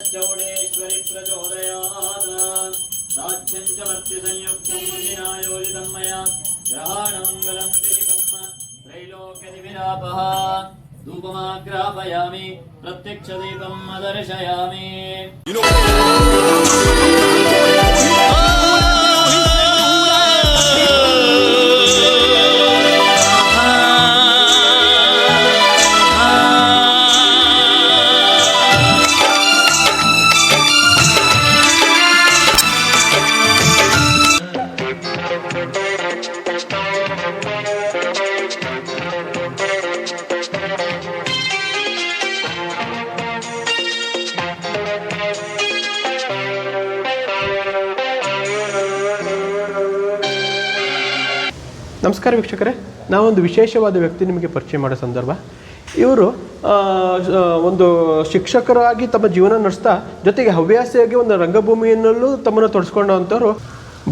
चौडेश्वरि प्रचोदयात् साध्यं च मत्स्यसंयुक्तं मुनिना योजितं मया ग्रहाणमङ्गलं तिरिकं त्रैलोक्यदिविलापः धूपमाग्रापयामि प्रत्यक्षदीपम् अदर्शयामि ನಮಸ್ಕಾರ ವೀಕ್ಷಕರೇ. ನಾವೊಂದು ವಿಶೇಷವಾದ ವ್ಯಕ್ತಿ ನಿಮಗೆ ಪರಿಚಯ ಮಾಡೋ ಸಂದರ್ಭ. ಇವರು ಒಂದು ಶಿಕ್ಷಕರಾಗಿ ತಮ್ಮ ಜೀವನ ನಡೆಸ್ತಾ, ಜೊತೆಗೆ ಹವ್ಯಾಸಿಯಾಗಿ ಒಂದು ರಂಗಭೂಮಿಯಲ್ಲೂ ತಮ್ಮನ್ನು ತೊಡಸ್ಕೊಂಡಂಥವ್ರು.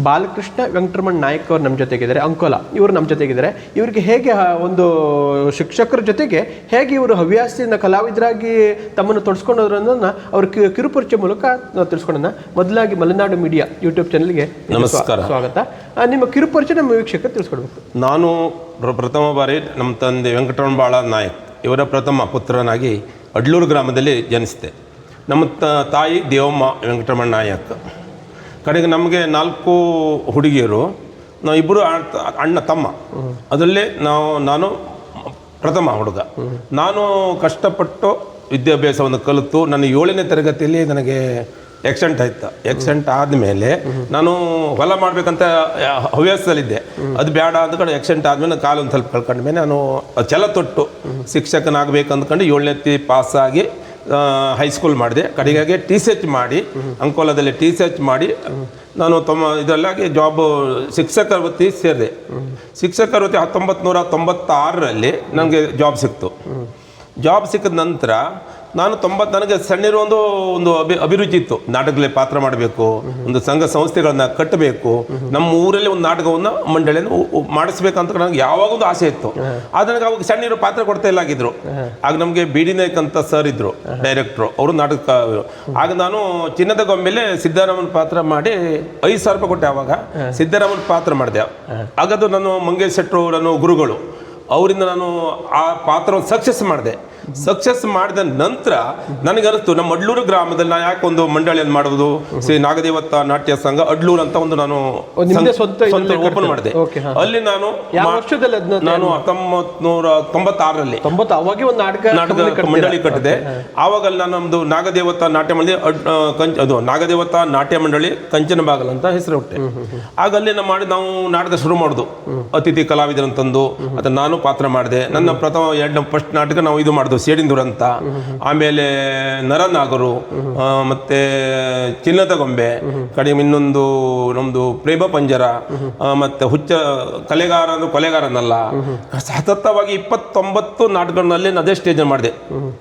ಬಾಲಕೃಷ್ಣ ವೆಂಕಟರಮಣ್ ನಾಯಕ್ ಅವರು ನಮ್ಮ ಜೊತೆಗಿದ್ದಾರೆ ಅಂಕೋಲ ಇವರು ನಮ್ಮ ಜೊತೆಗಿದ್ದಾರೆ. ಇವರಿಗೆ ಹೇಗೆ ಒಂದು ಶಿಕ್ಷಕರ ಜೊತೆಗೆ ಹೇಗೆ ಇವರು ಹವ್ಯಾಸದಿಂದ ಕಲಾವಿದರಾಗಿ ತಮ್ಮನ್ನು ತೊಡಸ್ಕೊಂಡೋದ್ರು ಅವರು ಕಿರುಪರಿಚಯ ಮೂಲಕ ನಾವು ತಿಳಿಸ್ಕೊಳ್ಳೋಣ ಮೊದಲಾಗಿ ಮಲೆನಾಡು ಮೀಡಿಯಾ ಯೂಟ್ಯೂಬ್ ಚಾನಲ್ಗೆ ನಮಸ್ಕಾರ. ಸ್ವಾಗತ. ನಿಮ್ಮ ಕಿರುಪರಿಚಯ ನಮ್ಮ ವೀಕ್ಷಕರು ತಿಳಿಸ್ಕೊಡ್ಬೇಕು. ನಾನು ಪ್ರಥಮ ಬಾರಿ ನಮ್ಮ ತಂದೆ ವೆಂಕಟರಮಣ ಬಾಳ ನಾಯಕ್. ಇವರ ಪ್ರಥಮ ಪುತ್ರನಾಗಿ ಅಡ್ಲೂರು ಗ್ರಾಮದಲ್ಲಿ ಜನಿಸಿದೆ ನಮ್ಮ ತಾಯಿ ದೇವಮ್ಮ ವೆಂಕಟರಮಣ ನಾಯಕ್. ಕಡೆಗೆ ನಮಗೆ ನಾಲ್ಕು ಹುಡುಗಿಯರು. ನಾವು ಇಬ್ಬರು ಅಣ್ಣ ತಮ್ಮ. ಅದರಲ್ಲೇ ನಾವು, ನಾನು ಪ್ರಥಮ ಹುಡುಗ. ನಾನು ಕಷ್ಟಪಟ್ಟು ವಿದ್ಯಾಭ್ಯಾಸವನ್ನು ಕಲಿತು ನನ್ನ ಏಳನೇ ತರಗತಿಯಲ್ಲಿ ನನಗೆ ಎಕ್ಸೆಂಟ್ ಆಯ್ತು. ಎಕ್ಸೆಂಟ್ ಆದಮೇಲೆ ನಾನು ಹೊಲ ಮಾಡಬೇಕಂತ ಹವ್ಯಾಸದಲ್ಲಿದ್ದೆ. ಅದು ಬೇಡ ಅಂದ್ಕೊಂಡು ಕಡೆ ಎಕ್ಸೆಂಟ್ ಆದಮೇಲೆ ಕಾಲು ಒಂದು ಸ್ವಲ್ಪ ಕಳ್ಕೊಂಡ್ಮೇಲೆ ನಾನು ಛಲ ತೊಟ್ಟು ಶಿಕ್ಷಕನಾಗಬೇಕು ಅಂದ್ಕೊಂಡು ಏಳನೇ ಪಾಸಾಗಿ ಹೈಸ್ಕೂಲ್ ಮಾಡಿದೆ. ಕಡೆಗಾಗಿ ಟಿ ಸಿ ಎಚ್ ಮಾಡಿ, ಅಂಕೋಲದಲ್ಲಿ ಟಿ ಸಿ ಎಚ್ ಮಾಡಿ, ನಾನು ತಮ್ಮ ಇದರಲ್ಲಾಗಿ ಜಾಬ್ ಶಿಕ್ಷಕರ ವೃತ್ತಿ ಸೇರಿದೆ. ಶಿಕ್ಷಕರ ವೃತ್ತಿ ಹತ್ತೊಂಬತ್ತು ನೂರ ತೊಂಬತ್ತಾರರಲ್ಲಿ ನನಗೆ ಜಾಬ್ ಸಿಕ್ತು. ಜಾಬ್ ಸಿಕ್ಕಿದ ನಂತರ ನಾನು ತೊಂಬತ್ತು ನನಗೆ ಸಣ್ಣಿರೋ ಒಂದು ಒಂದು ಅಭಿ ಅಭಿರುಚಿ ಇತ್ತು. ನಾಟಕದಲ್ಲಿ ಪಾತ್ರ ಮಾಡಬೇಕು ಒಂದು ಸಂಘ ಸಂಸ್ಥೆಗಳನ್ನ ಕಟ್ಟಬೇಕು ನಮ್ಮ ಊರಲ್ಲಿ ಒಂದು ನಾಟಕವನ್ನು ಮಂಡಳಿಯನ್ನು ಮಾಡಿಸ್ಬೇಕಂತ ನನಗೆ ಯಾವಾಗ ಒಂದು ಆಸೆ ಇತ್ತು. ಆದ್ರೆ ನನಗೆ ಅವಾಗ ಸಣ್ಣಿರೋ ಪಾತ್ರ ಕೊಡ್ತಾ ಇಲ್ಲ ಆಗಿದ್ರು. ಆಗ ನಮಗೆ ಬಿ ಡಿ ನಾಯ್ಕ್ ಅಂತ ಸರ್ ಇದ್ರು ಡೈರೆಕ್ಟ್ರು. ಅವರು ನಾಟಕ ಆಗ ನಾನು ಚಿನ್ನದ ಗೊಂಬೆಲೆ ಸಿದ್ದರಾಮನ್ ಪಾತ್ರ ಮಾಡಿ ಐದು ಸಾವಿರ ರೂಪಾಯಿ ಕೊಟ್ಟೆ ಆವಾಗ ಸಿದ್ದರಾಮನ್ ಪಾತ್ರ ಮಾಡಿದೆ. ಆಗದು ನಾನು ಮಂಗೇಶ್ ಶೆಟ್ಟರು ನಾನು ಗುರುಗಳು. ಅವರಿಂದ ನಾನು ಆ ಪಾತ್ರವನ್ನು ಸಕ್ಸಸ್ ಮಾಡಿದೆ. ಸಕ್ಸಸ್ ಮಾಡಿದ ನಂತರ ನನಗನಿಸ್ತು ನಮ್ಮ ಅಡ್ಲೂರು ಗ್ರಾಮದಲ್ಲಿ ನಾ ಯಾಕೆ ಒಂದು ಮಂಡಳಿಯನ್ನು ಮಾಡುವುದು? ಶ್ರೀ ನಾಗದೇವತ್ತ ನಾಟ್ಯ ಸಂಘ ಅಡ್ಲೂರು ಅಂತ ಒಂದು ನಾನು ಸ್ವಂತ ಓಪನ್ ಮಾಡಿದೆ. ಅಲ್ಲಿ ನಾನು ನಾನು ಹತ್ತೊಂಬತ್ ನೂರ ತೊಂಬತ್ತಾರರಲ್ಲಿ. ತೊಂಬತ್ತು ಅವಾಗೆ ಒಂದು ನಾಟಕ ನಾಟಕ ಮಂಡಳಿ ಕಟ್ಟಿದೆ. ಆವಾಗ ನಾನು ನಮ್ದು ನಾಗದೇವತ ನಾಟ್ಯ ಮಂಡಳಿ ಅದು ನಾಗದೇವತ ನಾಟ್ಯ ಮಂಡಳಿ ಕಂಚನ ಬಾಗಲ್ ಅಂತ ಹೆಸರು ಹುಟ್ಟೆ. ಆಗ ಅಲ್ಲಿ ನಾವು ಮಾಡಿ ನಾವು ನಾಟಕ ಶುರು ಮಾಡುದು. ಅತಿಥಿ ಕಲಾವಿದರಂತಂದು ಅದನ್ನ ನಾನು ಪಾತ್ರ ಮಾಡಿದೆ. ನನ್ನ ಪ್ರಥಮ ಎರಡನೇ ಫಸ್ಟ್ ನಾಟಕ ನಾವು ಇದು ಮಾಡಿದ್ವು ಸೇಡಿಂದೂರ್ ದುರಂತ ಆಮೇಲೆ ನರನಾಗರು ಮತ್ತು ಚಿನ್ನದ ಗೊಂಬೆ ಕಡಿಮೆ ಇನ್ನೊಂದು ನಮ್ದು ಪ್ರೇಮ ಪಂಜರ ಮತ್ತು ಹುಚ್ಚ ಕಲೆಗಾರ ಅಂದ್ರೆ ಕೊಲೆಗಾರನಲ್ಲ ಸತತವಾಗಿ ಇಪ್ಪತ್ತೊಂಬತ್ತು ನಾಟಕಗಳಲ್ಲಿ ಅದೇ ಸ್ಟೇಜ್ ಮಾಡಿದೆ.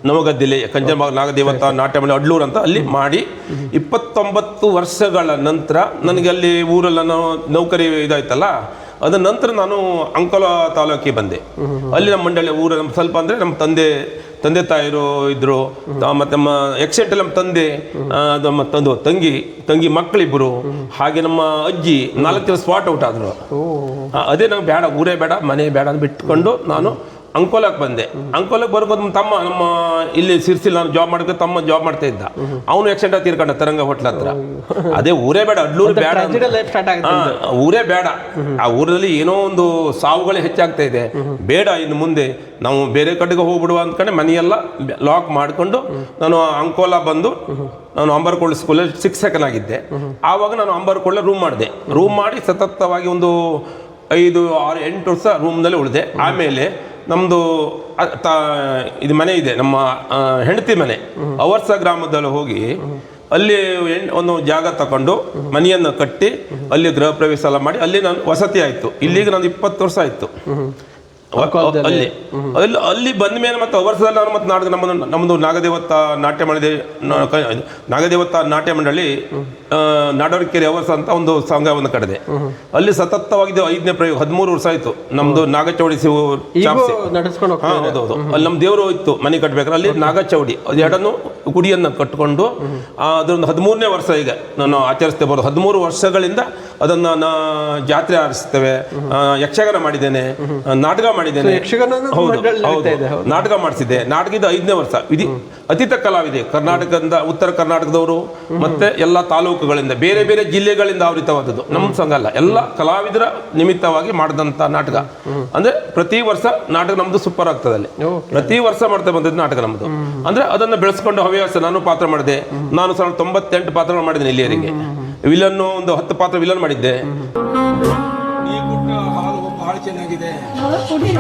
ನವಗದ್ದಿಲಿ ಕಂಜಂಬಾಗ ನಾಗದೇವತ ನಾಟ್ಯ ಮಳೆ ಅಡ್ಲೂರು ಅಂತ ಅಲ್ಲಿ ಮಾಡಿ ಇಪ್ಪತ್ತೊಂಬತ್ತು ವರ್ಷಗಳ ನಂತರ ನನಗೆ ಅಲ್ಲಿ ಊರಲ್ಲ ನೌಕರಿ ಇದಾಯ್ತಲ್ಲ ಅದ ನಂತರ ನಾನು ಅಂಕೋಲ ತಾಲೂಕಿಗೆ ಬಂದೆ. ಅಲ್ಲಿ ನಮ್ಮ ಮಂಡಳಿ ಊರ ನಮ್ಮ ಸ್ವಲ್ಪ ಅಂದರೆ ನಮ್ಮ ತಂದೆ ತಂದೆ ತಾಯಿರು ಇದ್ರು ಮತ್ತು ನಮ್ಮ ಎಕ್ಸೆಂಟ್ ನಮ್ಮ ತಂದೆ ನಮ್ಮ ತಂದು ತಂಗಿ ತಂಗಿ ಮಕ್ಕಳಿಬ್ಬರು ಹಾಗೆ ನಮ್ಮ ಅಜ್ಜಿ ನಾಲ್ಕು ಜನ ಸ್ಪಾಟ್ ಔಟ್ ಆದರು. ಅದೇ ನಂಗೆ ಬೇಡ ಊರೇ ಬೇಡ ಮನೆ ಬೇಡ ಅಂತ ಬಿಟ್ಕೊಂಡು ನಾನು ಅಂಕೋಲಕ್ಕೆ ಬಂದೆ. ಅಂಕೋಲಕ್ಕೆ ಬರ್ಬೋದು ನಮ್ಮ ತಮ್ಮ ನಮ್ಮ ಇಲ್ಲಿ ಸಿರ್ಸಿಲ್ ನಾನು ಜಾಬ್ ಮಾಡಿದ್ರೆ ತಮ್ಮ ಜಾಬ್ ಮಾಡ್ತಾ ಇದ್ದ. ಅವನು ಎಕ್ಸೆಂಟ್ ತೀರ್ಕೊಂಡ ತರಂಗ ಹೋಟ್ಲ ಹತ್ರ. ಅದೇ ಊರೇ ಬೇಡ ಅಡ್ಲೂರು ಬೇಡ ಊರೇ ಬೇಡ. ಆ ಊರಲ್ಲಿ ಏನೋ ಒಂದು ಸಾವುಗಳೇ ಹೆಚ್ಚಾಗ್ತಾ ಇದೆ. ಬೇಡ ಇನ್ನು ಮುಂದೆ ನಾವು ಬೇರೆ ಕಡೆಗೆ ಹೋಗ್ಬಿಡುವ ಅಂದ್ಕೊಂಡೆ ಮನೆಯೆಲ್ಲ ಲಾಕ್ ಮಾಡಿಕೊಂಡು ನಾನು ಅಂಕೋಲ ಬಂದು ನಾನು ಅಂಬರ್ಕೊಳ್ಳ ಸ್ಕೂಲಲ್ಲಿ ಆಗಿದ್ದೆ. ಆವಾಗ ನಾನು ಅಂಬರ್ಕೊಳ್ಳ ರೂಮ್ ಮಾಡಿದೆ. ರೂಮ್ ಮಾಡಿ ಸತತವಾಗಿ ಒಂದು ಐದು ಆರು ಎಂಟು ವರ್ಷ ರೂಮ್ನಲ್ಲಿ ಉಳಿದೆ. ಆಮೇಲೆ ನಮ್ಮದು ಇದು ಮನೆ ಇದೆ, ನಮ್ಮ ಹೆಂಡತಿ ಮನೆ ಅವರ್ಸ ಗ್ರಾಮದಲ್ಲಿ ಹೋಗಿ ಅಲ್ಲಿ ಒಂದು ಜಾಗ ತಗೊಂಡು ಮನೆಯನ್ನು ಕಟ್ಟಿ ಅಲ್ಲಿ ಗೃಹ ಪ್ರವೇಶ ಎಲ್ಲ ಮಾಡಿ, ಅಲ್ಲಿ ನಾನು ವಸತಿ ಆಯಿತು ಇಲ್ಲಿಗೆ ನಾನು ಇಪ್ಪತ್ತು ವರ್ಷ ಆಯಿತು. ಅಲ್ಲಿ ಅಲ್ಲಿ ಅಲ್ಲಿ ಬಂದ ಮೇಲೆ ಮತ್ತೆ ವರ್ಷದಲ್ಲಿ ನಾನು ಮತ್ತೆ ನಾಟಕ ನಮ್ಮದು ನಮ್ಮದು ನಾಗದೇವತ್ತ ನಾಟ್ಯ ಮಂಡಳಿ ನಾಗದೇವತ್ತ ನಾಟ್ಯ ಮಂಡಳಿ ಆ, ಅವರ್ಸ ಅಂತ ಒಂದು ಸಂಘವನ್ನು ಕಟ್ಟಿದೆ. ಅಲ್ಲಿ ಸತತವಾಗಿದ್ದು ಐದನೇ ಪ್ರಯೋಗ ಹದಿಮೂರು ವರ್ಷ ಆಯ್ತು. ನಮ್ದು ನಾಗಚೌಡಿ ಸಿ ಹೌದು ನಡೆಸ್ಕೊಂಡು ಹಾ, ಹೋಗ್ತಾರೆ ಹೌದೌದು. ಅಲ್ಲಿ ನಮ್ಮ ದೇವರು ಇತ್ತು ಮನೆ ಕಟ್ಟಬೇಕಾದ್ರೆ ಅಲ್ಲಿ ನಾಗಚೌಡಿ ಅದು ಎರಡನ್ನು ಗುಡಿಯನ್ನು ಕಟ್ಟಿಕೊಂಡು ಅದೊಂದು ಹದಿಮೂರನೇ ವರ್ಷ ಈಗ ನಾನು ಆಚರಿಸ್ತೇ ಬರೋದು. ಹದಿಮೂರು ವರ್ಷಗಳಿಂದ ಅದನ್ನು ನಾ ಜಾತ್ರೆ ಆರಿಸ್ತೇವೆ. ಯಕ್ಷಗಾನ ಮಾಡಿದ್ದೇನೆ. ನಾಟಕ ಮಾಡಿದ್ದೇನೆ. ಹೌದು, ಹೌದು. ನಾಟಕ ಮಾಡಿಸಿದ್ದೆ. ನಾಟಕದ ಐದನೇ ವರ್ಷ. ಇದು ಅತೀತ ಕಲಾವಿದೆ ಕರ್ನಾಟಕದಿಂದ ಉತ್ತರ ಕರ್ನಾಟಕದವರು ಮತ್ತೆ ಎಲ್ಲ ತಾಲೂಕುಗಳಿಂದ ಬೇರೆ ಬೇರೆ ಜಿಲ್ಲೆಗಳಿಂದ ಆವೃತವಾದದ್ದು ನಮ್ಮ ಸಂಘ ಅಲ್ಲ ಎಲ್ಲ ಕಲಾವಿದರ ನಿಮಿತ್ತವಾಗಿ ಮಾಡಿದಂಥ ನಾಟಕ. ಅಂದ್ರೆ ಪ್ರತಿ ವರ್ಷ ನಾಟಕ ನಮ್ದು ಸೂಪರ್ ಆಗ್ತದೆ ಅಲ್ಲಿ. ಪ್ರತಿ ವರ್ಷ ಮಾಡ್ತಾ ಬಂದದ್ದು ನಾಟಕ ನಮ್ದು. ಅಂದ್ರೆ ಅದನ್ನ ಬೆಳೆಸ್ಕೊಂಡು ಹವ್ಯಾಸ ನಾನು ಪಾತ್ರ ಮಾಡಿದೆ. ನಾನು ಸಾವಿರದ ತೊಂಬತ್ತೆಂಟು ಪಾತ್ರಗಳು ಮಾಡಿದ್ದೇನೆ ಇಲ್ಲಿಯವರೆಗೆ. ವಿಲನ್ ಒಂದು ಹತ್ತು ಪಾತ್ರ ವಿಲನ್ ಮಾಡಿದ್ದೆ. ಚೆನ್ನಾಗಿದೆ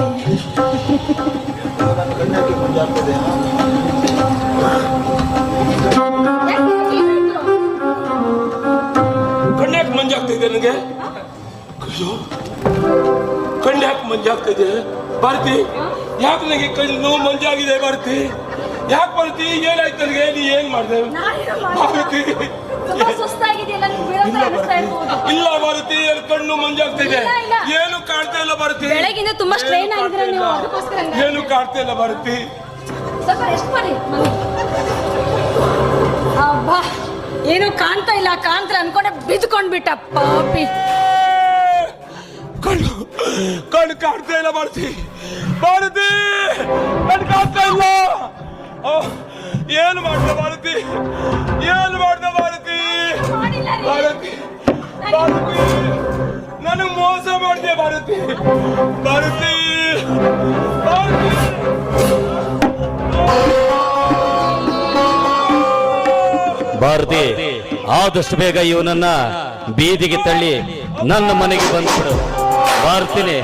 ಕಣ್ಯಾಕ್ ಮಂಜಾಗ್ತಿದೆ ನನಗೆ ಅಯ್ಯೋ ಕಣ್ಯಾಕ್ ಮಂಜಾಗ್ತಿದೆ ಭಾರತಿ ಯಾಕೆ ನನಗೆ ಕಣ್ಣು ಮಂಜಾಗಿದೆ ಭಾರತಿ ಯಾಕೆ ಭಾರತಿ ಏನಾಯ್ತು ನನಗೆ ನೀ ಏನ್ ಮಾಡಿದೆ ಭಾರತಿ ಇಲ್ಲ ಭಾರತಿ ಕಣ್ಣು ಮಂಜಾಗ್ತಿದೆ. ಏನು ಕಾಣ್ತಾ ಇಲ್ಲ ಭಾರತಿ ಬೆಳಗಿಂದ ತುಂಬಾ ಸ್ಟ್ರೈನ್ ಆಗಿದ್ರೆ ನೀವು ಅದಕ್ಕೋಸ್ಕರ ಏನು ಕಾಣ್ತಾ ಇಲ್ಲ ಭಾರತಿ ಸ್ವಲ್ಪ ರೆಸ್ಟ್ ಮಾಡಿ. ಅಬ್ಬಾ ಏನು ಕಾಣ್ತಾ ಇಲ್ಲ ಕಾಣ್ತಾರೆ ಅನ್ಕೊಂಡೆ ಬಿದ್ಕೊಂಡ್ಬಿಟ್ಟ ಪಾಪಿ ಕಣ್ಣು ಕಣ್ಣು ಕಾಣ್ತಾ ಇಲ್ಲ ಭಾರತಿ ಭಾರತಿ ಕಣ್ಣು ಕಾಣ್ತಾ ಇಲ್ಲ. ಓ, ಏನು ಮಾಡ್ದ ಭಾರತಿ ಏನು ಮಾಡ್ದ ಭಾರತಿ. ಭಾರತಿ ಭಾರತಿ ನನಗೆ ಮೋಸ ಮಾಡಿದೆ ಭಾರತಿ ಭಾರತಿ ಭಾರತಿ ಭಾರತಿ ಆದಷ್ಟು ಬೇಗ ಇವನನ್ನ ಬೀದಿಗೆ ತಳ್ಳಿ ನನ್ನ ಮನೆಗೆ ಬಂದ್ಬಿಡು. ಭಾರತಿನಿ.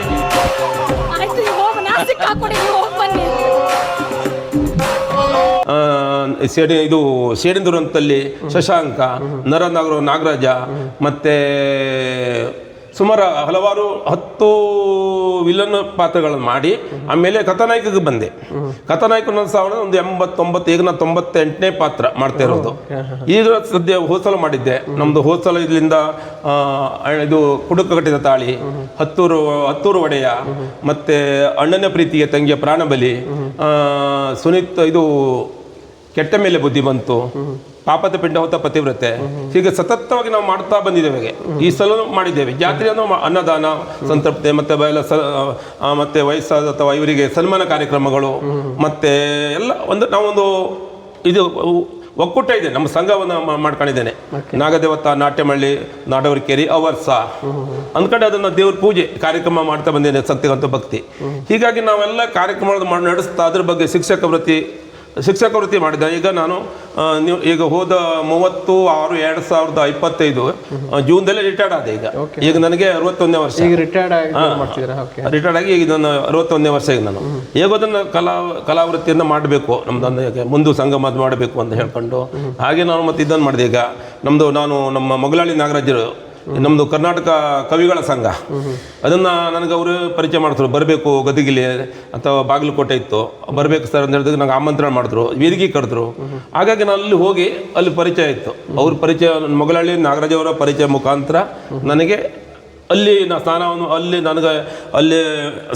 ಸೇಡಿ ಇದು ಸೇಡಿಂದುರಂತಲ್ಲಿ ಶಶಾಂಕ ನರನಾಗರ ನಾಗರಾಜ ಮತ್ತೆ ಸುಮಾರು ಹಲವಾರು ಹತ್ತು ವಿಲನ್ ಪಾತ್ರಗಳನ್ನು ಮಾಡಿ ಆಮೇಲೆ ಕಥಾನಾಯಕಗೆ ಬಂದೆ. ಕಥಾನಾಯಕನ ಸಾವಿರದ ಒಂದು ಎಂಬತ್ತೊಂಬತ್ತು ಈಗ ನಾನು ತೊಂಬತ್ತೆಂಟನೇ ಪಾತ್ರ ಮಾಡ್ತಾ ಇರೋದು. ಈಗ ಸದ್ಯ ಹೋಸಲ ಮಾಡಿದ್ದೆ. ನಮ್ಮದು ಹೋಸಲ ಇದರಿಂದ ಇದು ಕುಡುಕ ಕಟ್ಟಿದ ತಾಳಿ ಹತ್ತೂರು ಹತ್ತೂರು ಒಡೆಯ ಮತ್ತೆ ಅಣ್ಣನ ಪ್ರೀತಿಗೆ ತಂಗಿಯ ಪ್ರಾಣಬಲಿ ಸುನೀತ್ ಇದು ಕೆಟ್ಟ ಮೇಲೆ ಬುದ್ಧಿ ಬಂತು. ಪಾಪದ ಪಿಂಡ ಹೊತ್ತ ಪತಿವ್ರತೆ. ಹೀಗೆ ಸತತವಾಗಿ ನಾವು ಮಾಡ್ತಾ ಬಂದಿದ್ದೇವೆ ಈ ಸಲ ಮಾಡಿದ್ದೇವೆ. ಜಾತ್ರೆಯನ್ನು ಮಾ- ಅನ್ನದಾನ ಸಂತೃಪ್ತಿ ಮತ್ತೆ ಮತ್ತೆ ವಯಸ್ಸಾದ ಅಥವಾ ಇವರಿಗೆ ಸನ್ಮಾನ ಕಾರ್ಯಕ್ರಮಗಳು ಮತ್ತೆ ಎಲ್ಲ ಒಂದು ನಾವೊಂದು ಇದು ಒಕ್ಕೂಟ ಇದೆ. ನಮ್ಮ ಸಂಘವನ್ನು ಮಾಡ್ಕೊಂಡಿದ್ದೇನೆ. ನಾಗದೇವತ ನಾಟ್ಯಮಳ್ಳಿ ನಾಡವರಿಕೇರಿ ಅವರ್ಸ. ಅಂದ್ಕೊಂಡು ಅದನ್ನು ದೇವ್ರ ಪೂಜೆ ಕಾರ್ಯಕ್ರಮ ಮಾಡ್ತಾ ಬಂದಿದ್ದೇನೆ ಸತ್ಯಗಂತ ಭಕ್ತಿ. ಹೀಗಾಗಿ ನಾವೆಲ್ಲ ಕಾರ್ಯಕ್ರಮ ನಡೆಸ್ತಾ ಅದ್ರ ಬಗ್ಗೆ ಶಿಕ್ಷಕ ವೃತ್ತಿ ಶಿಕ್ಷಕ ವೃತ್ತಿ ಮಾಡಿದ್ದೆ. ಈಗ ನಾನು ನೀವು ಈಗ ಹೋದ ಮೂವತ್ತು ಆರು ಎರಡು ಸಾವಿರದ ಇಪ್ಪತ್ತೈದು ಜೂನ್ದಲ್ಲೇ ರಿಟೈರ್ಡ್ ಆದ ಈಗ. ಈಗ ನನಗೆ ಅರವತ್ತೊಂದನೇ ವರ್ಷ. ಈಗ ರಿಟೈರ್ಡ್ ಆಗಿ ರಿಟೈರ್ಡ್ ಆಗಿ ಈಗ ನಾನು ಅರವತ್ತೊಂದನೇ ವರ್ಷ ಈಗ ನಾನು. ಈಗ ಅದನ್ನು ಕಲಾ ಕಲಾವೃತ್ತಿಯನ್ನು ಮಾಡಬೇಕು. ನಮ್ದು ಈಗ ಮುಂದೆ ಸಂಗಮ ಮಾಡಬೇಕು ಅಂತ ಹೇಳ್ಕೊಂಡು. ಹಾಗೆ ನಾನು ಮತ್ತೆ ಇದನ್ನು ಮಾಡಿದೆ ಈಗ. ನಮ್ಮದು ನಾನು ನಮ್ಮ ಮೊಗಲಾಳಿ ನಾಗರಾಜರು ನಮ್ಮದು ಕರ್ನಾಟಕ ಕವಿಗಳ ಸಂಘ. ಅದನ್ನು ನನಗೆ ಅವರು ಪರಿಚಯ ಮಾಡಿದ್ರು ಬರಬೇಕು ಗದಗಿಲಿ ಅಥವಾ ಬಾಗಲಕೋಟೆ ಇತ್ತು. ಬರಬೇಕು ಸರ್ ಅಂತ ಹೇಳಿದಾಗ ನಂಗೆ ಆಮಂತ್ರಣ ಮಾಡಿದ್ರು. ವೇದಿಕೆ ಕರೆದ್ರು ಹಾಗಾಗಿ ನಾನು ಅಲ್ಲಿ ಹೋಗಿ ಅಲ್ಲಿ ಪರಿಚಯ ಇತ್ತು. ಅವ್ರ ಪರಿಚಯ ನನ್ನ ನಾಗರಾಜ ನಾಗರಾಜ್ ಅವರ ಪರಿಚಯ ಮುಖಾಂತರ ನನಗೆ ಅಲ್ಲಿ ನಾ ಸ್ನಾನವನ್ನು ಅಲ್ಲಿ ನನಗೆ ಅಲ್ಲಿ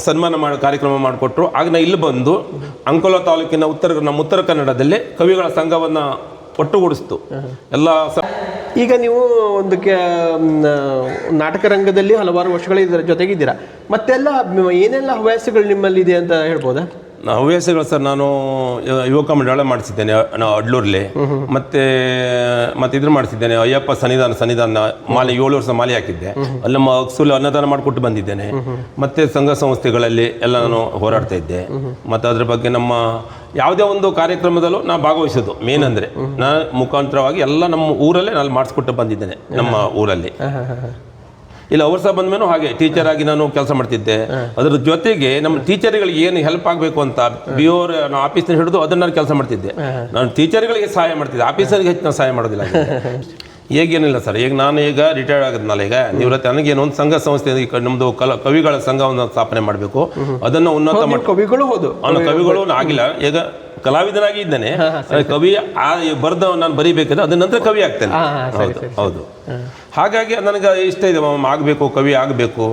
ಸನ್ಮಾನ ಮಾಡಿ ಕಾರ್ಯಕ್ರಮ ಮಾಡಿಕೊಟ್ರು. ಆಗ ನಾ ಇಲ್ಲಿ ಬಂದು ಅಂಕೋಲ ತಾಲೂಕಿನ ಉತ್ತರ ನಮ್ಮ ಉತ್ತರ ಕನ್ನಡದಲ್ಲಿ ಕವಿಗಳ ಸಂಘವನ್ನು ಒಟ್ಟುಗೂಡಿಸ್ತು. ಎಲ್ಲ ಸ ಈಗ ನೀವು ಒಂದು ಕೆ ನಾಟಕ ರಂಗದಲ್ಲಿ ಹಲವಾರು ವರ್ಷಗಳ ಇದರ ಜೊತೆಗಿದ್ದೀರಾ. ಮತ್ತೆಲ್ಲ ಏನೆಲ್ಲ ಹವ್ಯಾಸಗಳು ನಿಮ್ಮಲ್ಲಿ ಇದೆ ಅಂತ ಹೇಳ್ಬೋದಾ? ಹವ್ಯಾಸಗಳು ಸರ್ ನಾನು ಯುವಕ ಮಂಡಳ ಮಾಡಿಸಿದ್ದೇನೆ ನಾವು ಅಡ್ಲೂರ್ಲಿ. ಮತ್ತೆ ಮತ್ತೆ ಇದ್ರ ಮಾಡಿಸಿದ್ದೇನೆ ಅಯ್ಯಪ್ಪ ಸನ್ನಿಧಾನ ಸನ್ನಿಧಾನ ಮಾಲೆ ಏಳು ವರ್ಷ ಮಾಲೆ ಹಾಕಿದ್ದೆ. ಅಲ್ಲಿ ಮಕ್ಸೂಲು ಅಕ್ಸುಲ್ ಅನ್ನದಾನ ಮಾಡಿಕೊಟ್ಟು ಬಂದಿದ್ದೇನೆ. ಮತ್ತೆ ಸಂಘ ಸಂಸ್ಥೆಗಳಲ್ಲಿ ಎಲ್ಲ ನಾನು ಹೋರಾಡ್ತಾ ಇದ್ದೆ. ಮತ್ತೆ ಅದ್ರ ಬಗ್ಗೆ ನಮ್ಮ ಯಾವುದೇ ಒಂದು ಕಾರ್ಯಕ್ರಮದಲ್ಲೂ ನಾ ಭಾಗವಹಿಸೋದು. ಮೇನ್ ಅಂದರೆ ನಾ ಮುಖಾಂತರವಾಗಿ ಎಲ್ಲ ನಮ್ಮ ಊರಲ್ಲೇ ನಾನು ಮಾಡಿಸ್ಕೊಟ್ಟು ಬಂದಿದ್ದೇನೆ ನಮ್ಮ ಊರಲ್ಲಿ. ಇಲ್ಲ ವರ್ಷ ಬಂದ್ಮೇಲೂ ಹಾಗೆ ಟೀಚರ್ ಆಗಿ ನಾನು ಕೆಲಸ ಮಾಡ್ತಿದ್ದೆ. ಅದರ ಜೊತೆಗೆ ನಮ್ಮ ಟೀಚರ್ಗಳಿಗೆ ಏನು ಹೆಲ್ಪ್ ಆಗಬೇಕು ಅಂತ ಬಿ ಓರ್ ನಾನು ಆಫೀಸ್ನ ಹಿಡಿದು ಅದನ್ನ ನಾನು ಕೆಲಸ ಮಾಡ್ತಿದ್ದೆ. ನಾನು ಟೀಚರ್ಗಳಿಗೆ ಸಹಾಯ ಮಾಡ್ತಿದ್ದೆ. ಆಫೀಸರ್ಗೆ ಹೆಚ್ಚು ನಾನು ಸಹಾಯ ಮಾಡೋದಿಲ್ಲ ಈಗೇನಿಲ್ಲ ಸರ್. ಈಗ ನಾನು ಈಗ ರಿಟೈರ್ಡ್ ಆಗಿದ್ನಲ್ಲ ಈಗ ನಿವೃತ್ತಿ ನನಗೇನು ಒಂದು ಸಂಘ ಸಂಸ್ಥೆ ನಮ್ದು ಕಲ ಕವಿಗಳ ಸಂಘವನ್ನು ಸ್ಥಾಪನೆ ಮಾಡಬೇಕು. ಅದನ್ನು ಉನ್ನತ ಮಟ್ಟ ಕವಿಗಳು ಹೌದು. ಅವನು ಕವಿಗಳು ಆಗಿಲ್ಲ. ಈಗ ಕಲಾವಿದನಾಗಿ ಇದ್ದೇನೆ. ಕವಿ ಆ ಬರ್ದ ನಾನು ಬರೀಬೇಕಂದ್ರೆ ಅದ ನಂತರ ಕವಿ ಆಗ್ತೇನೆ. ಹೌದು ಹೌದು. ಹಾಗಾಗಿ ನನಗೆ ಇಷ್ಟ ಇದೆ ಆಗಬೇಕು ಕವಿ ಆಗಬೇಕು.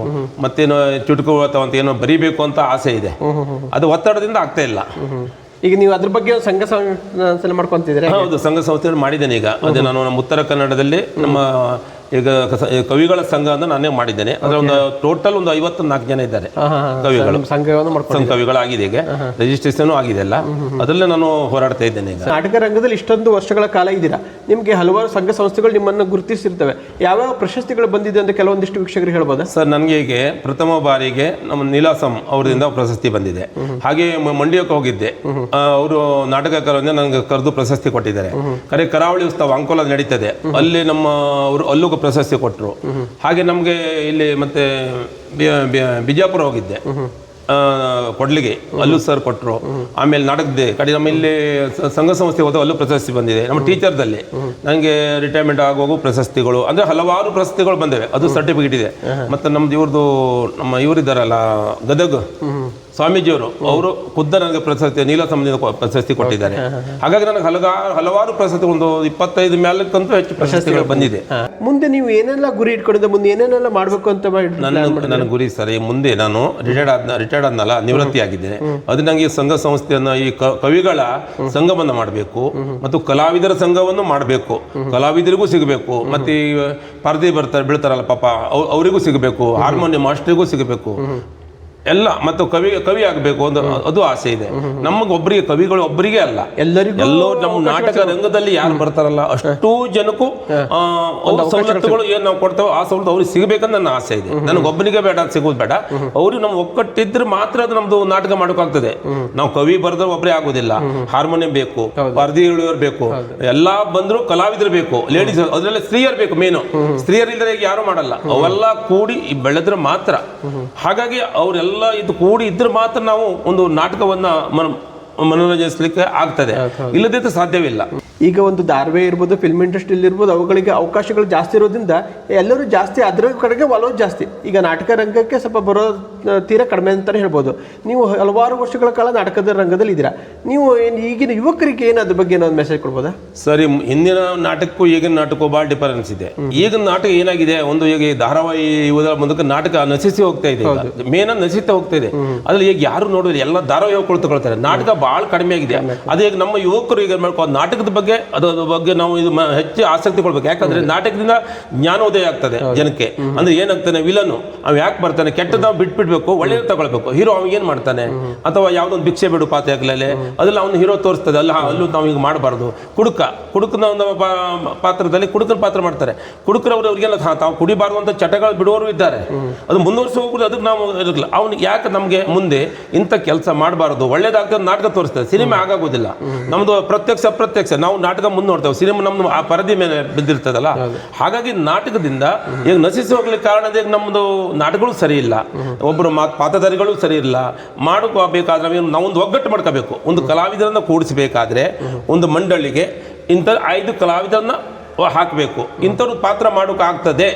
ಮತ್ತೇನೋ ಚುಟುಕು ಅಥವಾ ಏನೋ ಬರೀಬೇಕು ಅಂತ ಆಸೆ ಇದೆ. ಅದು ಒತ್ತಡದಿಂದ ಆಗ್ತಾ ಇಲ್ಲ. ಈಗ ನೀವು ಅದ್ರ ಬಗ್ಗೆ ಸಂಘ ಸಂಸ್ಥೆ ಮಾಡ್ಕೊಂತಿದ್ರೆ ಹೌದು ಸಂಘ ಸಂಸ್ಥೆ ಮಾಡಿದ್ದೇನೆ ಈಗ. ಅದೇ ನಾನು ನಮ್ಮ ಉತ್ತರ ಕನ್ನಡದಲ್ಲಿ ನಮ್ಮ ಈಗ ಕಸ- ಕವಿಗಳ ಸಂಘ ಅಂತ ನಾನೇ ಮಾಡಿದ್ದೇನೆ. ಅದರ ಒಂದು ಟೋಟಲ್ ಒಂದು ಐವತ್ತು ನಾಲ್ಕು ಜನ ಇದ್ದಾರೆ ಕವಿಗಳು. ಸಂಘವನ್ನು ಮಾಡ್ಕೊಂಡು ಸಂಘ ಕವಿಗಳಾಗಿದೆ ಈಗ. ರಿಜಿಸ್ಟ್ರೇಷನ್ ಆಗಿದೆ ಅಲ್ಲ. ಅದರಲ್ಲೇ ನಾನು ಹೋರಾಡ್ತಾ ಇದ್ದೇನೆ ಈಗ. ನಾಟಕ ರಂಗದಲ್ಲಿ ಇಷ್ಟೊಂದು ವರ್ಷಗಳ ಕಾಲ ಇದ್ದೀರಾ? ನಿಮಗೆ ಹಲವಾರು ಸಂಘ ಸಂಸ್ಥೆಗಳು ನಿಮ್ಮನ್ನು ಗುರುತಿಸಿರ್ತವೆ. ಯಾವ್ಯಾವ ಪ್ರಶಸ್ತಿಗಳು ಬಂದಿದೆ ಅಂತ ಕೆಲವೊಂದಿಷ್ಟು ವೀಕ್ಷಕರು ಹೇಳ್ಬೋದಾ? ಸರ್ ನನಗೆ ಈಗ ಪ್ರಥಮ ಬಾರಿಗೆ ನಮ್ಮ ನೀಲಾಸಂ ಅವರಿಂದ ಪ್ರಶಸ್ತಿ ಬಂದಿದೆ. ಹಾಗೆ ಮ- ಮಂಡ್ಯಕ್ಕೆ ಹೋಗಿದ್ದೆ. ಅವರು ನಾಟಕಕಾರರಿಂದ ನನಗೆ ಕರೆದು ಪ್ರಶಸ್ತಿ ಕೊಟ್ಟಿದ್ದಾರೆ. ಕರೆ ಕರಾವಳಿ ಉತ್ಸವ ಅಂಕೋಲ ನಡೀತದೆ. ಅಲ್ಲಿ ನಮ್ಮ ಅವರು ಅಲ್ಲೂ ಪ್ರಶಸ್ತಿ ಕೊಟ್ಟರು ಹಾಗೆ ನಮಗೆ ಇಲ್ಲಿ ಮತ್ತೆ ಬಿಜಾಪುರ ಹೋಗಿದ್ದೆ. ಕೊಡ್ಲಿಗೆ ಅಲ್ಲೂ ಸರ್ ಕೊಟ್ಟರು ಆಮೇಲೆ ನಾಟಕದ ಕಡೆ ನಮ್ಮ ಇಲ್ಲಿ ಸಂಘ ಸಂಸ್ಥೆ ಹೋದ ಅಲ್ಲೂ ಪ್ರಶಸ್ತಿ ಬಂದಿದೆ. ನಮ್ಮ ಟೀಚರ್ದಲ್ಲಿ. ನನಗೆ ರಿಟೈರ್ಮೆಂಟ್ ಆಗುವಾಗ ಪ್ರಶಸ್ತಿಗಳು ಅಂದರೆ ಹಲವಾರು ಪ್ರಶಸ್ತಿಗಳು ಬಂದಿವೆ. ಅದು ಸರ್ಟಿಫಿಕೇಟ್ ಇದೆ. ಮತ್ತು ನಮ್ದು ಇವ್ರದ್ದು ನಮ್ಮ ಇವರಿದ್ದಾರಲ್ಲ ಗದಗ. ಸ್ವಾಮೀಜಿಯವರು ಅವರು ಖುದ್ದ ನನಗೆ ಪ್ರಶಸ್ತಿ ನೀಲ ಸಂಬಂಧಿತ ಕೊ- ಪ್ರಶಸ್ತಿ ಕೊಟ್ಟಿದ್ದಾರೆ. ಹಾಗಾಗಿ ನನಗೆ ಹಲವಾರು ಹಲವಾರು ಪ್ರಶಸ್ತಿ ಒಂದು ಇಪ್ಪತ್ತೈದು ಮೇಲಕ್ಕಂತೂ ಹೆಚ್ಚು ಪ್ರಶಸ್ತಿಗಳು ಬಂದಿದೆ. ಮುಂದೆ ನೀವು ಏನೆಲ್ಲ ಗುರಿ ಇಟ್ಕೊಂಡಿದ್ದೆ ಮುಂದೆ ಏನೇನೆಲ್ಲ ಮಾಡಬೇಕು ಅಂತ ಮಾಡಿ ನನ್ನ ನನ್ನ ಗುರಿ ಸರ್ ಈ ಮುಂದೆ ನಾನು ರಿಟೈರ್ಡ್ ಆದ ರಿಟೈರ್ಡ್ ಆದ್ನಲ್ಲ ನಿವೃತ್ತಿ ಆಗಿದ್ದೇನೆ ಅದು ನನಗೆ ಈ ಸಂಘ ಸಂಸ್ಥೆಯನ್ನ ಈ ಕವಿಗಳ ಸಂಘವನ್ನ ಮಾಡಬೇಕು ಮತ್ತು ಕಲಾವಿದರ ಸಂಘವನ್ನು ಮಾಡಬೇಕು. ಕಲಾವಿದರಿಗೂ ಸಿಗಬೇಕು. ಮತ್ತೆ ಪರದೆ ಬರ್ತಾರೆ ಬೀಳ್ತಾರಲ್ಲ ಪಾಪ ಅವ್- ಅವರಿಗೂ ಸಿಗಬೇಕು. ಹಾರ್ಮೋನಿಯಂ ಮಾಸ್ಟರಿಗೂ ಸಿಗಬೇಕು. ಎಲ್ಲ ಮತ್ತು ಕವಿ ಕವಿ ಆಗಬೇಕು ಅಂತ ಅದು ಆಸೆ ಇದೆ. ನಮಗೆ ಒಬ್ಬರಿಗೆ ಕವಿಗಳು ಒಬ್ಬರಿಗೆ ಅಲ್ಲ. ಎಲ್ಲರಿಗೂ ಎಲ್ಲೋ ನಮ್ಮ ನಾಟಕ ರಂಗದಲ್ಲಿ ಯಾರು ಬರ್ತಾರಲ್ಲ ಅಷ್ಟು ಜನಕ್ಕೂ ಸವಲತ್ತುಗಳು ಏನು ನಾವು ಕೊಡ್ತೇವೆ ಆ ಸವಲತ್ತು ಅವ್ರಿಗೆ ಸಿಗಬೇಕಂತ ನನ್ನ ಆಸೆ ಇದೆ. ನನಗೆ ಒಬ್ಬನಿಗೆ ಬೇಡ ಅಂತ ಸಿಗೋದು ಬೇಡ. ಅವರು ನಮ್ಮ ಒಕ್ಕಟ್ಟಿದ್ರೆ ಮಾತ್ರ ಅದು ನಮ್ದು ನಾಟಕ ಮಾಡೋಕ್ಕಾಗ್ತದೆ ನಾವು ಕವಿ ಬರೆದ್ರೆ ಒಬ್ಬರೇ ಆಗೋದಿಲ್ಲ. ಹಾರ್ಮೋನಿಯಂ ಬೇಕು ವರದಿ ಇಳಿಯೋರು ಬೇಕು. ಎಲ್ಲಾ ಬಂದ್ರು ಕಲಾವಿದರು ಬೇಕು ಲೇಡೀಸ್ ಅದರಲ್ಲಿ ಸ್ತ್ರೀಯರು ಬೇಕು ಮೇನು ಸ್ತ್ರೀಯರಿಲ್ಲದೆ ಈಗ ಯಾರು ಮಾಡಲ್ಲ. ಅವೆಲ್ಲ ಕೂಡಿ ಬೆಳೆದ್ರೆ ಮಾತ್ರ. ಹಾಗಾಗಿ ಅವರೆಲ್ಲ ಇದು ಕೂಡಿ ಇದ್ರೆ ಮಾತ್ರ ನಾವು ಒಂದು ನಾಟಕವನ್ನು ಮನ- ಮನೋರಂಜಿಸ್ಲಿಕ್ಕೆ ಆಗ್ತದೆ. ಇಲ್ಲದಿದ್ದರೆ ಸಾಧ್ಯವಿಲ್ಲ. ಈಗ ಒಂದು ಧಾರಾವಾಹಿ ಇರ್ಬೋದು ಫಿಲ್ಮ್ ಇಂಡಸ್ಟ್ರಿಯಲ್ಲಿ ಇರ್ಬೋದು ಅವುಗಳಿಗೆ ಅವಕಾಶಗಳು ಜಾಸ್ತಿ ಇರೋದ್ರಿಂದ ಎಲ್ಲರೂ ಜಾಸ್ತಿ ಅದರ ಕಡೆಗೆ ಒಲವು ಜಾಸ್ತಿ. ಈಗ ನಾಟಕ ರಂಗಕ್ಕೆ ಸ್ವಲ್ಪ ಬರೋ ತೀರ ಕಡಿಮೆ ಅಂತಲೇ ಹೇಳ್ಬೋದು. ನೀವು ಹಲವಾರು ವರ್ಷಗಳ ಕಾಲ ನಾಟಕದ ರಂಗದಲ್ಲಿ ಇದ್ದೀರಾ. ನೀವು ಏನ್ ಈಗಿನ ಯುವಕರಿಗೆ ಏನು ಅದ್ರ ಬಗ್ಗೆ ಏನಾದ್ರು ಮೆಸೇಜ್ ಕೊಡ್ಬೋದಾ? ಸರಿ ಹಿಂದಿನ ನಾಟಕಕ್ಕೂ ಈಗಿನ ನಾಟಕಕ್ಕೂ ಭಾಳ ಡಿಫರೆನ್ಸ್ ಇದೆ. ಈಗಿನ ನಾಟಕ ಏನಾಗಿದೆ ಒಂದು ಈಗ ಈ ಧಾರಾವಾಹಿ ಇವುದರ ಮೂಲಕ ನಾಟಕ ನಶಿಸಿ ಹೋಗ್ತಾ ಇದೆ ಮೇನ ನಶಿಸ್ತಾ ಹೋಗ್ತಾ ಇದೆ. ಅದ್ರಲ್ಲಿ ಈಗ ಯಾರು ನೋಡಿದ್ರೆ ಎಲ್ಲ ಧಾರಾವಾಹಿ ಕುಳಿತುಕೊಳ್ತಾರೆ. ನಾಟಕ ಭಾಳ ಕಡಿಮೆ ಆಗಿದೆ. ಅದೇ ಈಗ ನಮ್ಮ ಯುವಕರು ಈಗ ಮಾಡ್ಕೋ ನಾಟಕದ ಬಗ್ಗೆ ಅದು ಅದರ ಬಗ್ಗೆ ನಾವು ಇದು ಹೆಚ್ಚು ಆಸಕ್ತಿ ಕೊಡ್ಬೇಕು. ಯಾಕಂದ್ರೆ ನಾಟಕದಿಂದ ಜ್ಞಾನೋದಯ ಆಗ್ತದೆ ಜನಕ್ಕೆ. ಅಂದ್ರೆ ಏನಾಗ್ತಾನೆ ವಿಲನು ಅವ್ ಯಾಕೆ ಬರ್ತಾನೆ ಕೆಟ್ಟದ ಬಿಟ್ಬಿಡ್ಬೇಕು ಒಳ್ಳೆಯ ತಗೊಳ್ಬೇಕು. ಹೀರೋ ಅವ್ ಏನ್ ಮಾಡ್ತಾನೆ? ಅಥವಾ ಯಾವ್ದೊಂದು ಭಿಕ್ಷೆ ಬಿಡು ಪಾತ್ರಗಳಲ್ಲಿ ಅದೆಲ್ಲ ಅವ್ನು ಹೀರೋ ತೋರಿಸ್ತದೆ. ಅಲ್ಲ ಅಲ್ಲೂ ನಾವು ಈಗ ಮಾಡಬಾರ್ದು. ಕುಡುಕ ಕುಡುಕನ ಒಂದು ಪಾತ್ರದಲ್ಲಿ ಕುಡುಕನ ಪಾತ್ರ ಮಾಡ್ತಾರೆ. ಕುಡುಕರವ್ರು ಅವ್ರಿಗೆಲ್ಲ ತಾವು ಕುಡಿಬಾರ್ದು ಅಂತ ಚಟಗಳು ಬಿಡುವವರು ಇದ್ದಾರೆ. ಅದು ಮುಂದುವರ್ಸಿ ಹೋಗುದು ಅದಕ್ಕೆ ನಾವು ಇರಲಿಲ್ಲ ಅವ್ನಿಗೆ ಯಾಕೆ ನಮಗೆ ಮುಂದೆ ಇಂಥ ಕೆಲಸ ಮಾಡಬಾರ್ದು? ಒಳ್ಳೇದಾಗ್ತದೆ ನಾಟಕ ತೋರಿಸ್ತದೆ. ಸಿನಿಮಾ ಆಗೋದಿಲ್ಲ ನಮ್ದು ಪ್ರತ್ಯಕ್ಷ ಅಪ್ರತ್ಯಕ್ಷ. ನಾವು ನಾಟಕ ಮುಂದೆ ನೋಡ್ತೇವೆ ಸಿನಿಮಾ ನಮ್ಮ ಆ ಪರದೆ ಮೇಲೆ ಬಿದ್ದಿರ್ತದಲ್ಲ? ಹಾಗಾಗಿ ನಾಟಕದಿಂದ ಈಗ ನಶಿಸಿ ಹೋಗ್ಲಿಕ್ಕೆ ಕಾರಣ ಈಗ ನಮ್ಮದು ನಾಟಕಗಳು ಸರಿ ಇಲ್ಲ. ಒಬ್ಬರು ಮಾ ಪಾತ್ರಧಾರಿಗಳು ಸರಿ ಇಲ್ಲ. ಮಾಡಬೇಕಾದ್ರೆ ನಾವೇನು ನಾವೊಂದು ಒಗ್ಗಟ್ಟು ಮಾಡ್ಕೋಬೇಕು. ಒಂದು ಕಲಾವಿದರನ್ನ ಕೂಡಿಸಬೇಕಾದ್ರೆ ಒಂದು ಮಂಡಳಿಗೆ ಇಂಥ ಐದು ಕಲಾವಿದರನ್ನ ಹಾಕಬೇಕು. ಇಂಥವ್ರದ್ದು ಪಾತ್ರ ಮಾಡೋಕೆ ಆಗ್ತದೆ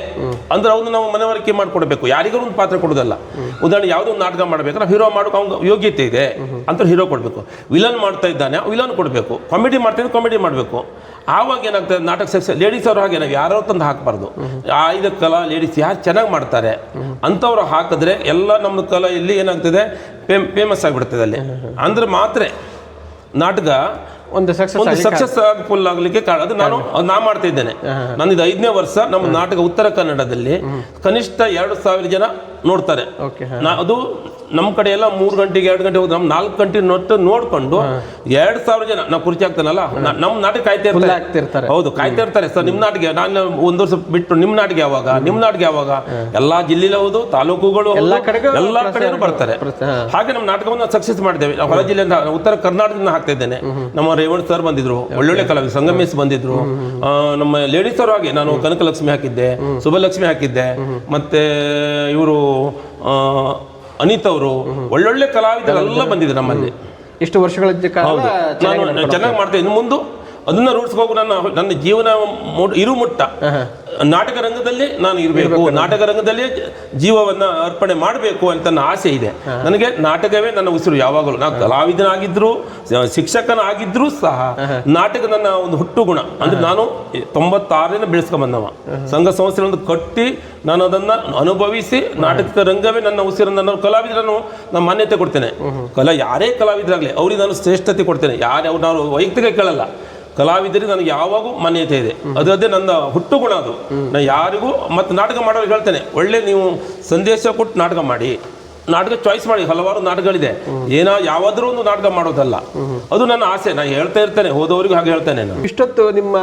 ಅಂದ್ರೆ ಅವನು ನಾವು ಮನವರಿಕೆ ಮಾಡಿಕೊಡ್ಬೇಕು. ಯಾರಿಗೂ ಒಂದು ಪಾತ್ರ ಕೊಡೋದಲ್ಲ. ಉದಾಹರಣೆ ಯಾವುದೋ ಒಂದು ನಾಟಕ ಮಾಡಬೇಕು ನಾವು ಹೀರೋ ಮಾಡೋಕೆ ಅವ್ನಿಗೆ ಯೋಗ್ಯತೆ ಇದೆ ಅಂತ ಹೀರೋ ಕೊಡಬೇಕು. ವಿಲನ್ ಮಾಡ್ತಾ ಇದ್ದಾನೆ, ವಿಲನ್ ಕೊಡಬೇಕು. ಕಾಮಿಡಿ ಮಾಡ್ತಿದ್ರೆ ಕಾಮಿಡಿ ಮಾಡಬೇಕು. ಆವಾಗ ಏನಾಗ್ತದೆ, ನಾಟಕ ಸೆಕ್ಷನ್ ಲೇಡೀಸ್ ಅವರು ಹಾಗೆ, ನಾವು ಯಾರೋ ತಂದು ಹಾಕಬಾರ್ದು. ಆ ಐದು ಕಲಾ ಲೇಡೀಸ್ ಯಾರು ಚೆನ್ನಾಗಿ ಮಾಡ್ತಾರೆ, ಅಂಥವ್ರು ಹಾಕಿದ್ರೆ ಎಲ್ಲ ನಮ್ಮ ಕಲೆಯಲ್ಲಿ ಏನಾಗ್ತದೆ ಫೇಮಸ್ ಆಗಿಬಿಡ್ತದೆ ಅಲ್ಲಿ. ಅಂದ್ರೆ ಮಾತ್ರ, ನಾಟಕ ಒಂದು ಸಕ್ಸಸ್ ಸಕ್ಸಸ್ ಫುಲ್ ಆಗ್ಲಿಕ್ಕೆ ಕಾರಣ. ಅದು ನಾನು ನಾ ಮಾಡ್ತಾ ಇದ್ದೇನೆ ನಾನು ಇದು ಐದನೇ ವರ್ಷ ನಮ್ಮ ನಾಟಕ ಉತ್ತರ ಕನ್ನಡದಲ್ಲಿ ಕನಿಷ್ಠ ಎರಡು ಸಾವಿರ ಜನ ನೋಡ್ತಾರೆ. ಅದು ನಮ್ಮ ಕಡೆ ಎಲ್ಲ ಮೂರು ಗಂಟೆಗೆ ಎರಡು ಗಂಟೆ ಹೋಗಿ ನಮ್ಮ ನಾಲ್ಕು ಗಂಟೆ ನೋಟ್ ನೋಡ್ಕೊಂಡು ಎರಡು ಸಾವಿರ ಜನ ನಾವು ಕುರ್ಚಿ ಆಗ್ತಾನಲ್ಲ ನ- ನಮ್ಮ ನಾಟಕ ಕಾಯ್ತಾ ಇರ್ತಾರೆ. ಆಗ್ತಿರ್ತಾರೆ. ಹೌದು ಕಾಯ್ತಾ ಇರ್ತಾರೆ ಸರ್. ನಿಮ್ಮ ನಾಟಕ ನಾನು ಒಂದು ವರ್ಷ ಬಿಟ್ಟು ನಿಮ್ಮ ನಾಟಕ ಯಾವಾಗ ನಿಮ್ಮ ನಾಟಕ ಯಾವಾಗ? ಎಲ್ಲಾ ಜಿಲ್ಲೆಲಿ ಹೌದು ತಾಲೂಕುಗಳು ಎಲ್ಲಾ ಕಡೆ ಬರ್ತಾರೆ. ಹಾಗೆ ನಮ್ಮ ನಾಟಕವನ್ನು ಸಕ್ಸಸ್ ಮಾಡಿದ್ದೇವೆ ಹೊರ ಜಿಲ್ಲೆಯಿಂದ ಉತ್ತರ ಕರ್ನಾಟಕದಿಂದ ಹಾಕ್ತಾ ಇದ್ದೇನೆ. ನಮ್ಮ ರೇವಣ್ ಸರ್ ಬಂದಿದ್ರು. ಒಳ್ಳೊಳ್ಳೆ ಕಲಾವಿದ ಸಂಗಮೇಶ್ ಬಂದಿದ್ರು. ನಮ್ಮ ಲೇಡೀಸ್ ಅವರು ಹಾಗೆ ನಾನು ಕನಕಲಕ್ಷ್ಮಿ ಹಾಕಿದ್ದೆ ಸುಭಲಕ್ಷ್ಮಿ ಹಾಕಿದ್ದೆ ಮತ್ತೆ ಇವರು ಅನಿತ್ ಅವರು ಒಳ್ಳೊಳ್ಳೆ ಕಲಾವಿದರೆಲ್ಲ ಬಂದಿದ್ರು ನಮ್ಮಲ್ಲಿ. ಇಷ್ಟು ವರ್ಷಗಳ ಕಾಲ ನಾನು ಚೆನ್ನಾಗಿ ಮಾಡ್ತಾ ಇನ್ನು ಮುಂದೆ ಅದನ್ನ ರೂಢಿಸ್ಕೋಬೇಕು ನನ್ನ ನನ್ನ ಜೀವನ ಇರುಮುಟ್ಟ. ನಾಟಕ ರಂಗದಲ್ಲಿ ನಾನು ಇರಬೇಕು. ನಾಟಕ ರಂಗದಲ್ಲಿ ಜೀವವನ್ನ ಅರ್ಪಣೆ ಮಾಡಬೇಕು ಅಂತ ನನ್ನ ಆಸೆ ಇದೆ. ನನಗೆ ನಾಟಕವೇ ನನ್ನ ಉಸಿರು ಯಾವಾಗಲೂ. ನಾನು ಕಲಾವಿದನಾಗಿದ್ರು ಶಿಕ್ಷಕನ ಶಿಕ್ಷಕನಾಗಿದ್ರೂ ಸಹ ನಾಟಕ ನನ್ನ ಒಂದು ಹುಟ್ಟು ಗುಣ ಅಂದ್ರೆ ನಾನು ತೊಂಬತ್ತಾರರಿಂದ ಬೆಳೆಸ್ಕೊಂಬಂದವ. ಸಂಘ ಸಂಸ್ಥೆಗಳನ್ನು ಕಟ್ಟಿ ನಾನು ಅದನ್ನ ಅನುಭವಿಸಿ ನಾಟಕ ರಂಗವೇ ನನ್ನ ಉಸಿರನ್ನು ನಾನು ಕಲಾವಿದರನ್ನು ನಾನು ಮಾನ್ಯತೆ ಕೊಡ್ತೇನೆ. ಕಲಾ ಯಾರೇ ಕಲಾವಿದರಾಗಲಿ ಅವ್ರಿಗೆ ನಾನು ಶ್ರೇಷ್ಠತೆ ಕೊಡ್ತೇನೆ. ಯಾರು ಅವ್ರು ನಾನು ವೈಯಕ್ತಿಕ ಕೇಳಲ್ಲ. ಕಲಾವಿದರಿಗೆ ನನಗೆ ಯಾವಾಗೂ ಮಾನ್ಯತೆ ಇದೆ. ಅದು ಅದೇ ನನ್ನ ಹುಟ್ಟು ಗುಣ ಅದು. ನಾನು ಯಾರಿಗೂ ಮತ್ತು ನಾಟಕ ಮಾಡೋರು ಹೇಳ್ತೇನೆ ಒಳ್ಳೆ ನೀವು ಸಂದೇಶ ಕೊಟ್ಟು ನಾಟಕ ಮಾಡಿ. ನಾಟಕ ಚಾಯ್ಸ್ ಮಾಡಿ ಹಲವಾರು ನಾಟಕಗಳಿದೆ. ಏನೋ ಯಾವಾದರೂ ಒಂದು ನಾಟಕ ಮಾಡೋದಲ್ಲ. ಅದು ನನ್ನ ಆಸೆ. ನಾನು ಹೇಳ್ತಾ ಇರ್ತೇನೆ ಹೋದವರಿಗೂ ಹಾಗೆ ಹೇಳ್ತೇನೆ ನಾನು. ಇಷ್ಟೊತ್ತು ನಿಮ್ಮ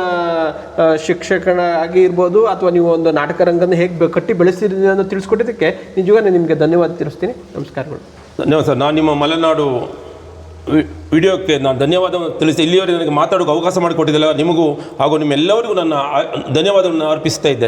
ಶಿಕ್ಷಕನ ಶಿಕ್ಷಕನಾಗಿ ಇರ್ಬೋದು ಅಥವಾ ನೀವು ಒಂದು ನಾಟಕ ರಂಗನ ಹೇಗೆ ಕಟ್ಟಿ ಬೆಳೆಸಿದ್ರಿ ಅನ್ನೋ ತಿಳಿಸ್ಕೊಟ್ಟಿದ್ದಕ್ಕೆ ನಿಜವಾಗ್ಲೂ ನಿಮಗೆ ಧನ್ಯವಾದ ತಿಳಿಸ್ತೀನಿ. ನಮಸ್ಕಾರಗಳು. ಧನ್ಯವಾದ ಸರ್. ನಾನು ನಿಮ್ಮ ಮಲೆನಾಡು ವಿಡಿಯೋಕ್ಕೆ ನಾನು ಧನ್ಯವಾದವನ್ನು ತಿಳಿಸಿ ಇಲ್ಲಿಯವರೆಗೆ ನನಗೆ ಮಾತಾಡೋಕೆ ಅವಕಾಶ ಮಾಡಿಕೊಟ್ಟಿದ್ದಲ್ಲ, ನಿಮಗೂ ಹಾಗೂ ನಿಮ್ಮೆಲ್ಲರಿಗೂ ನನ್ನ ಧನ್ಯವಾದವನ್ನು ಅರ್ಪಿಸ್ತಾ ಇದ್ದೇನೆ.